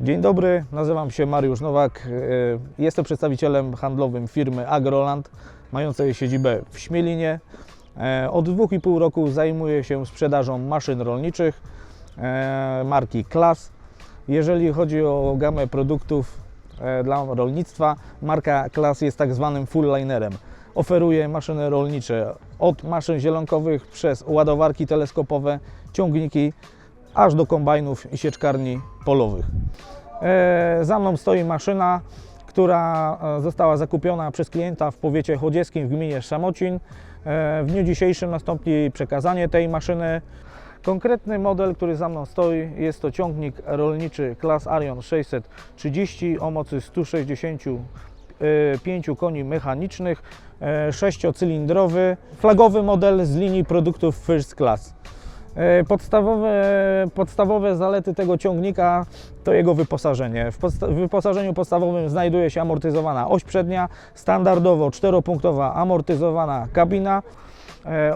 Dzień dobry, nazywam się Mariusz Nowak. e, Jestem przedstawicielem handlowym firmy Agroland, mającej siedzibę w Śmielinie. E, Od 2,5 roku zajmuję się sprzedażą maszyn rolniczych e, marki Klas. Jeżeli chodzi o gamę produktów dla rolnictwa, marka Klas jest tak zwanym full linerem. Oferuje maszyny rolnicze od maszyn zielonkowych przez ładowarki teleskopowe, ciągniki, aż do kombajnów i sieczkarni polowych. E, Za mną stoi maszyna, która e, została zakupiona przez klienta w powiecie chodzieskim w gminie Szamocin. E, W dniu dzisiejszym nastąpi przekazanie tej maszyny. Konkretny model, który za mną stoi, jest to ciągnik rolniczy Klas Arion 630 o mocy 165 koni mechanicznych, e, sześciocylindrowy, flagowy model z linii produktów First Class. E, Podstawowe, podstawowe zalety tego ciągnika to jego wyposażenie. W, podsta- wyposażeniu podstawowym znajduje się amortyzowana oś przednia, standardowo czteropunktowa amortyzowana kabina,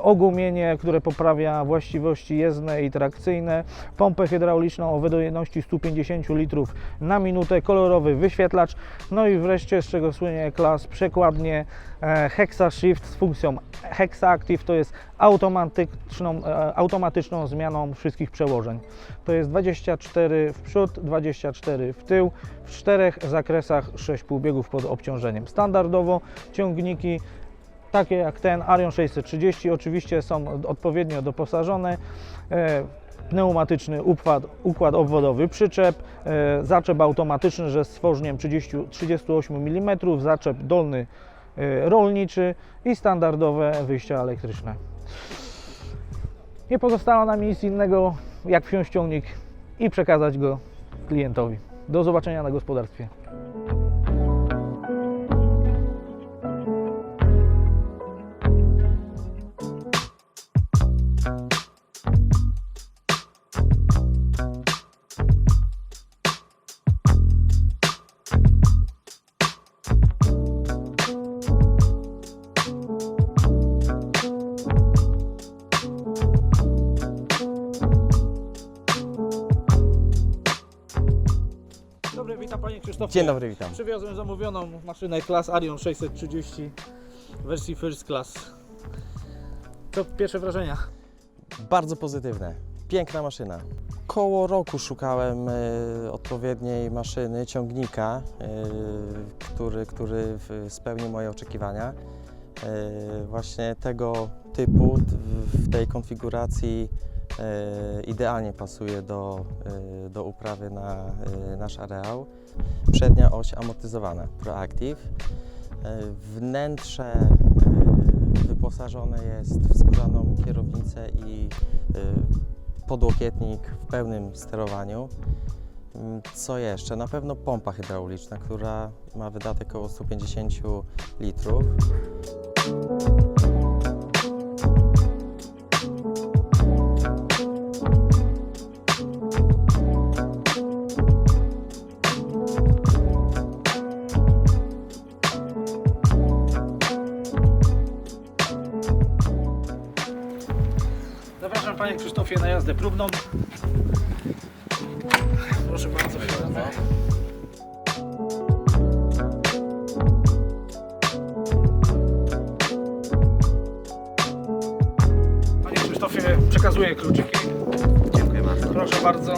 ogumienie, które poprawia właściwości jezdne i trakcyjne, pompę hydrauliczną o wydajności 150 litrów na minutę, kolorowy wyświetlacz, no i wreszcie, z czego słynie klas, przekładnie e, Hexa Shift z funkcją Hexa Active, to jest automatyczną, e, automatyczną zmianą wszystkich przełożeń. To jest 24 w przód, 24 w tył, w czterech zakresach 6 półbiegów pod obciążeniem. Standardowo ciągniki takie jak ten Arion 630 oczywiście są odpowiednio doposażone. E, Pneumatyczny układ, układ obwodowy przyczep, e, zaczep automatyczny, że z stworzeniem 30, 38 mm, zaczep dolny e, rolniczy i standardowe wyjścia elektryczne. Nie pozostało nam nic innego, jak wziąć ciągnik i przekazać go klientowi. Do zobaczenia na gospodarstwie. Dobry, witam Panie Krzysztofie. Dzień dobry, witam. Przywiozłem zamówioną maszynę Class Arion 630 w wersji First Class. To pierwsze wrażenia. Bardzo pozytywne. Piękna maszyna. Koło roku szukałem e, odpowiedniej maszyny, ciągnika, e, który, który spełnił moje oczekiwania. E, właśnie tego typu w, tej konfiguracji idealnie pasuje do, e, do uprawy na e, nasz areał. Przednia oś amortyzowana, Proactive. E, Wnętrze e, wyposażone jest w skórzaną kierownicę i e, podłokietnik w pełnym sterowaniu. Mm, Co jeszcze? Na pewno pompa hydrauliczna, która ma wydatek około 150 litrów. Panie Krzysztofie na jazdę próbną. Proszę bardzo. Panie Krzysztofie, przekazuję kluczyki. Dziękuję bardzo. Proszę bardzo.